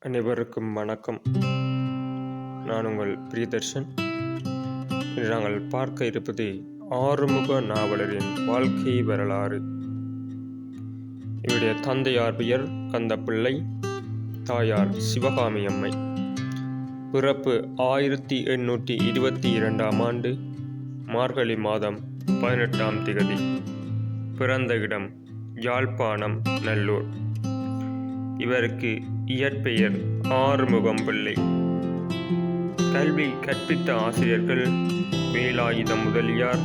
அனைவருக்கும் வணக்கம். நான் உங்கள் பிரியதர்ஷன். இன்று நாங்கள் பார்க்க இருப்பது ஆறுமுக நாவலரின் வாழ்க்கை வரலாறு. இவருடைய தந்தையார் பெயர் கந்தப்பிள்ளை தாயார் சிவகாமி அம்மை. பிறப்பு ஆயிரத்தி எண்ணூற்றி இருபத்தி இரண்டாம் ஆண்டு மார்கழி மாதம் பதினெட்டாம் திகதி. பிறந்த இடம் யாழ்ப்பாணம் நல்லூர். இவருக்கு இயற்பெயர் ஆறுமுகம் பிள்ளை. கல்வி கற்பித்த ஆசிரியர்கள் வேலாயுத முதலியார்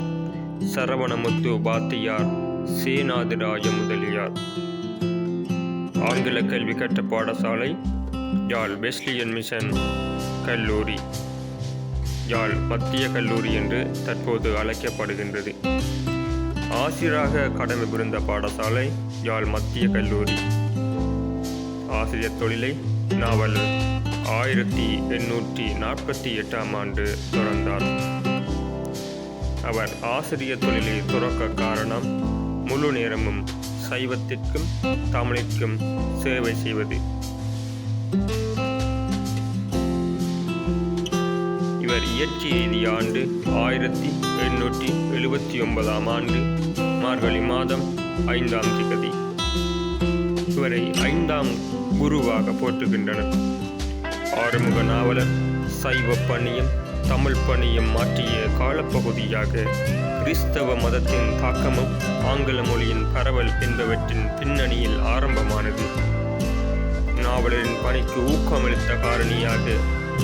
சரவணமுத்து பாத்தியார் சேனாதிராய முதலியார். ஆங்கில கல்வி கற்ற பாடசாலை யாழ் வெஸ்லியன் மிஷன் கல்லூரி. யாழ் மத்திய கல்லூரி என்று தற்போது அழைக்கப்படுகின்றது. ஆசிரியராக கடமை புரிந்த பாடசாலை யாழ் மத்திய கல்லூரி. ஆசிரியர் தொழிலை நாவல் ஆயிரத்தி எண்ணூற்றி நாற்பத்தி எட்டாம் ஆண்டு தொடர்ந்தார். அவர் ஆசிரியர் தொழிலை துறக்க காரணம் முழு நேரமும் சைவத்திற்கும் தமிழிற்கும் சேவை செய்வது. இவர் இயற்றி எய்தி ஆண்டு ஆயிரத்தி எண்ணூற்றி எழுபத்தி ஒன்பதாம் ஆண்டு மார்கழி மாதம் ஐந்தாம் திகதி. இவரை ஐந்தாம் குருவாக போற்றுகின்றனர். ஆறுமுக நாவலர் சைவ பணியம் தமிழ் பணியம் மாற்றிய காலப்பகுதியாக கிறிஸ்தவ மதத்தின் தாக்கமும் ஆங்கில மொழியின் பரவல் என்பவற்றின் பின்னணியில் ஆரம்பமானது. நாவலரின் பணிக்கு ஊக்கமளித்த காரணியாக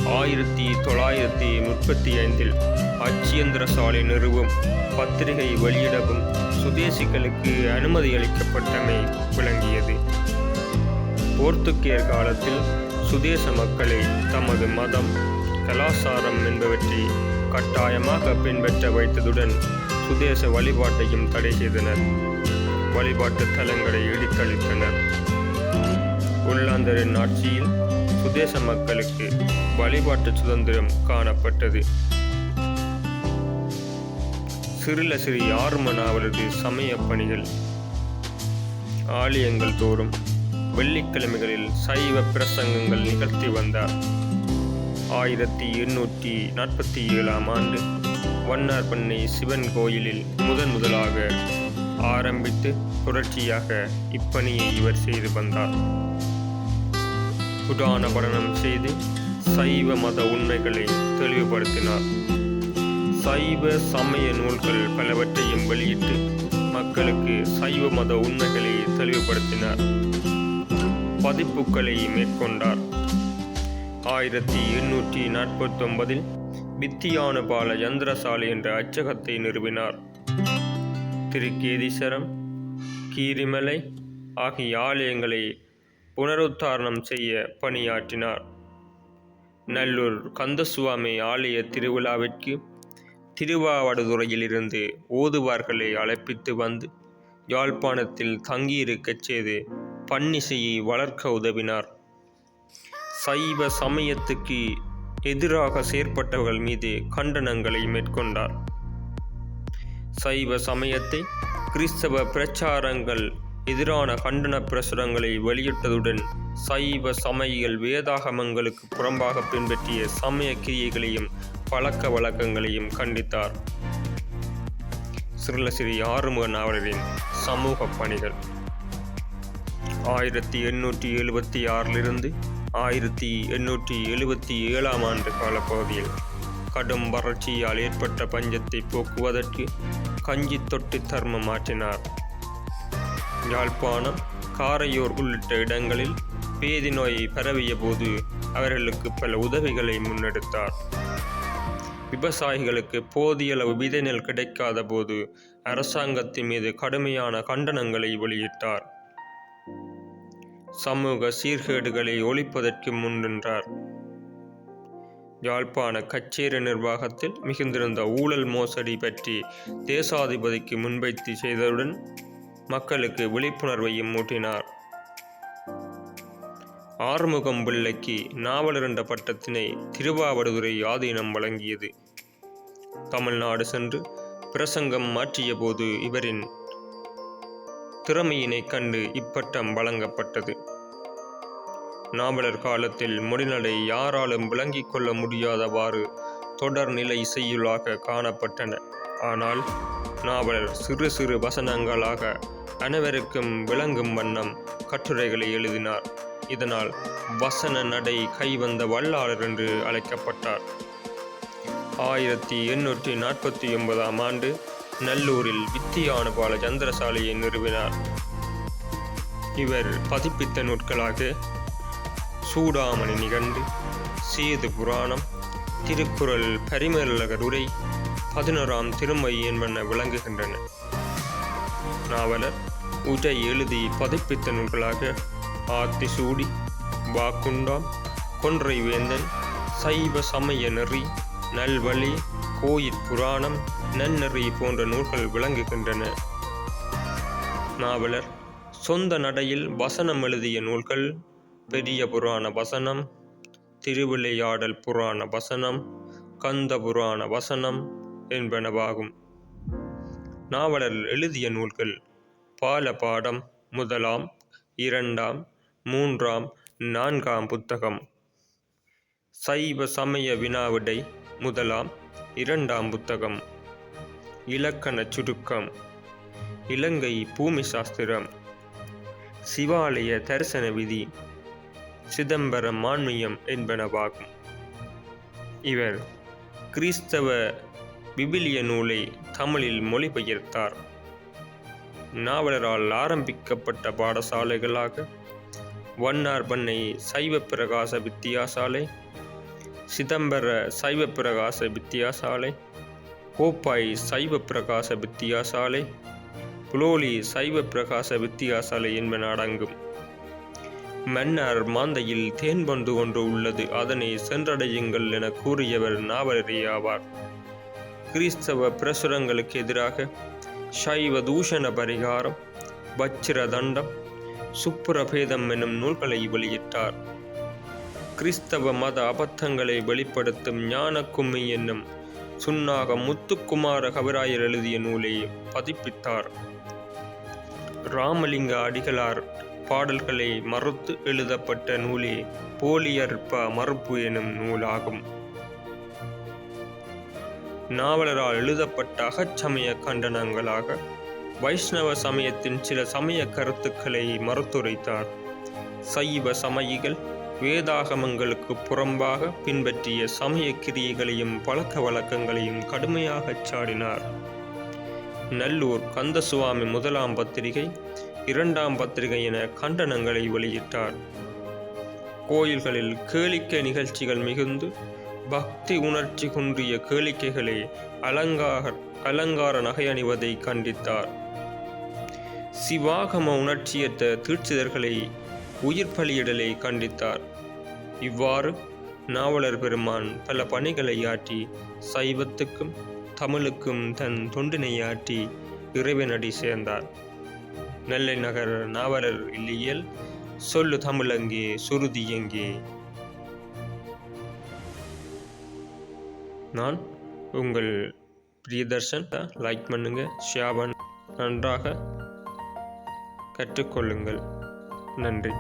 ஆயிரத்தி தொள்ளாயிரத்தி முப்பத்தி ஐந்தில் அச்சியந்திர சாலை நிறுவும் பத்திரிகை வெளியிடவும் சுதேசிகளுக்கு அனுமதி அளிக்கப்பட்டமை விளங்கியது. போர்த்துக்கேயர் காலத்தில் சுதேச மக்களை தமது மதம் கலாசாரம் என்பவற்றை கட்டாயமாக பின்பற்ற வைத்ததுடன் சுதேச வழிபாட்டையும் தடை செய்தனர். வழிபாட்டு தலங்களை இடித்தளித்தனர். உள்ளாந்தரின் ஆட்சியில் சுதேச மக்களுக்கு வழிபாட்டு சுதந்திரம் காணப்பட்டது. சிறில சிறி அவரது நாவலது சமய பணிகள் ஆலயங்கள் தோறும் வெள்ளிக்கிழமைகளில் சைவ பிரசங்கங்கள் நிகழ்த்தி வந்தார். ஆயிரத்தி எண்ணூற்றி நாற்பத்தி ஏழாம் ஆண்டு வண்ணார் பண்ணை சிவன் கோயிலில் முதன் முதலாக ஆரம்பித்து தொடர்ச்சியாக இப்பணியை இவர் செய்து வந்தார். புராண படனம் செய்து சைவ மத உண்மைகளை தெளிவுபடுத்தினார். சைவ சமய நூல்கள் பலவற்றையும் வெளியிட்டு மக்களுக்கு சைவ மத உண்மைகளை தெளிவுபடுத்தினார். பதிப்புகளை மேற்கொண்டார். ஆயிரத்தி எண்ணூற்றி நாற்பத்தொன்பதில் வித்தியானுபால யந்திரசாலை என்ற அச்சகத்தை நிறுவினார். திருக்கேதீஸ்வரம் கீரிமலை ஆகிய ஆலயங்களை புனருத்தாரணம் செய்ய பணியாற்றினார். நல்லூர் கந்தசுவாமி ஆலய திருவிழாவிற்கு திருவாவடுதுறையிலிருந்து ஓதுவார்களை அழைப்பித்து வந்து யாழ்ப்பாணத்தில் தங்கியிருக்கச் செய்து பன்னிசையை வளர்க்க உதவினார். சைவ சமயத்துக்கு எதிராக செயற்பட்டவர்கள் மீது கண்டனங்களை மேற்கொண்டார். சைவ சமயத்தை கிறிஸ்தவ பிரச்சாரங்கள் எதிரான கண்டன பிரசுரங்களை வெளியிட்டதுடன் சைவ சமயிகள் வேதாகமங்களுக்கு புறம்பாக பின்பற்றிய சமய கிரியைகளையும் பழக்க வழக்கங்களையும் கண்டித்தார். சிறுலசிறி ஆறுமுக நாவலரின் சமூக பணிகள். ஆயிரத்தி எண்ணூற்றி எழுபத்தி ஆறிலிருந்து ஆயிரத்தி எண்ணூற்றி எழுபத்தி ஏழாம் ஆண்டு காலப்பகுதியில் கடும் வறட்சியால் ஏற்பட்ட பஞ்சத்தை போக்குவதற்கு கஞ்சி தொட்டு தர்மம் மாற்றினார். யாழ்ப்பாணம் காரையூர் உள்ளிட்ட இடங்களில் பேதி நோயை பரவிய போது அவர்களுக்கு பல உதவிகளை முன்னெடுத்தார். விவசாயிகளுக்கு போதிய அளவு விதை நெல் கிடைக்காத போது அரசாங்கத்தின் மீது கடுமையான கண்டனங்களை வெளியிட்டார். சமூக சீர்கேடுகளை ஒழிப்பதற்கு முன்னின்றார் யாழ்ப்பாண கச்சேரி நிர்வாகத்தில் மிகுந்திருந்த ஊழல் மோசடி பற்றி தேசாதிபதிக்கு முன்வைத்து செய்ததுடன் மக்களுக்கு விழிப்புணர்வையும் மூட்டினார் ஆறுமுகம் பிள்ளைக்கு நாவலிரண்ட பட்டத்தினை திருவாவடுதுறை ஆதீனம் வழங்கியது. தமிழ்நாடு சென்று பிரசங்கம் மாற்றிய போது இவரின் திறமையினை கண்டு இப்பட்டம் வழங்கப்பட்டது. நாவலர் காலத்தில் முடிநடை யாராலும் விளங்கிக் கொள்ள முடியாதவாறு தொடர் நிலை செய்யுளாக காணப்பட்டன. ஆனால் நாவலர் சிறு சிறு வசனங்களாக அனைவருக்கும் விளங்கும் வண்ணம் கட்டுரைகளை எழுதினார். இதனால் வசன நடை கைவந்த வல்லாளர் என்று அழைக்கப்பட்டார். ஆயிரத்தி எண்ணூற்றி நாற்பத்தி ஒன்பதாம் ஆண்டு நல்லூரில் வித்தியானுபால சந்திரசாலையை நிறுவினார். இவர் பதிப்பித்த நூட்களாக சூடாமணி நிகண்டு சேது புராணம் திருக்குறள் பரிமேலழகர் உரை பதினோராம் திருமை என்பன விளங்குகின்றன. நாவலர் உரை எழுதி பதிப்பித்த நூல்களாக ஆத்திசூடி வாக்குண்டாம் கொன்றை வேந்தன் சைவ சமய நெறி நல்வழி கோயிற் புராணம் நன்னெறி போன்ற நூல்கள் விளங்குகின்றன. நாவலர். சொந்த நடையில் வசனம் எழுதிய நூல்கள். பெரிய புராண வசனம். திருவிளையாடல் புராண வசனம். கந்த புராண வசனம் என்பனவாகும். நாவலர் எழுதிய நூல்கள். பாலபாடம் முதலாம் இரண்டாம் மூன்றாம் நான்காம் புத்தகம். சைவ சமய வினாவிடை முதலாம் இரண்டாம் புத்தகம். இலக்கண சுருக்கம். இலங்கை பூமி சாஸ்திரம். சிவாலய தரிசன விதி. சிதம்பரம் மான்மியம் என்பனவாகும் இவர் கிறிஸ்தவ விபிலிய நூலை தமிழில் மொழிபெயர்த்தார். நாவலரால் ஆரம்பிக்கப்பட்ட பாடசாலைகளாக வண்ணார் பண்ணை சைவ பிரகாச வித்தியாசாலை சிதம்பர சைவ பிரகாச வித்தியாசாலை கோப்பாய் சைவ பிரகாச வித்தியாசாலை புலோலி சைவ பிரகாச வித்தியாசாலை என்பன அடங்கும். மன்னர் மாந்தையில் தேன் பந்து ஒன்று உள்ளது. அதனை சென்றடையுங்கள் என கூறியவர் நாவலரே ஆவார். கிறிஸ்தவ பிரசுரங்களுக்கு எதிராக சைவ தூஷண பரிகாரம் வச்சிர தண்டம் சுப்புரபேதம் என்னும் நூல்களை வெளியிட்டார். கிறிஸ்தவ மத அபத்தங்களை வெளிப்படுத்தும் ஞான கும்மி என்னும் சுன்னாக முத்துக்குமார கவிராயர் எழுதிய நூலை பதிப்பித்தார். ராமலிங்க அடிகளார் பாடல்களை மறுத்து எழுதப்பட்ட நூலே போலியற்ப மறுப்பு எனும் நூலாகும். நாவலரால் எழுதப்பட்ட அகச்சமய கண்டனங்களாக வைஷ்ணவ சமயத்தின் சில சமய கருத்துக்களை மறுத்துரைத்தார். சைவ சமயிகள் வேதாகமங்களுக்கு புறம்பாக பின்பற்றிய சமய கிரியைகளையும் பழக்க வழக்கங்களையும் கடுமையாகச் சாடினார். நல்லூர் கந்தசுவாமி முதலாம் பத்திரிகை இரண்டாம் பத்திரிகை என கண்டனங்களை வெளியிட்டார். கோயில்களில் கேளிக்கை நிகழ்ச்சிகள் மிகுந்து பக்தி உணர்ச்சி குன்றிய கேளிக்கைகளை அலங்கார அலங்கார நகை அணிவதை கண்டித்தார். சிவாகம உணர்ச்சியற்ற தீட்சிதர்களை உயிர் பலியிடலை கண்டித்தார். இவ்வாறு நாவலர் பெருமான் பல பணிகளை ஆற்றி சைவத்துக்கும் தமிழுக்கும் தன் தொண்டினை ஆற்றி இறைவனடி சேர்ந்தார். நெல்லை நகர் நாவலர் இல்லியல் சொல்லு தமிழங்கே சுருதி எங்கே? நான் உங்கள் பிரியதர்ஷன். லைக் பண்ணுங்க ஷேர் நன்றாக கற்றுக்கொள்ளுங்கள். நன்றி.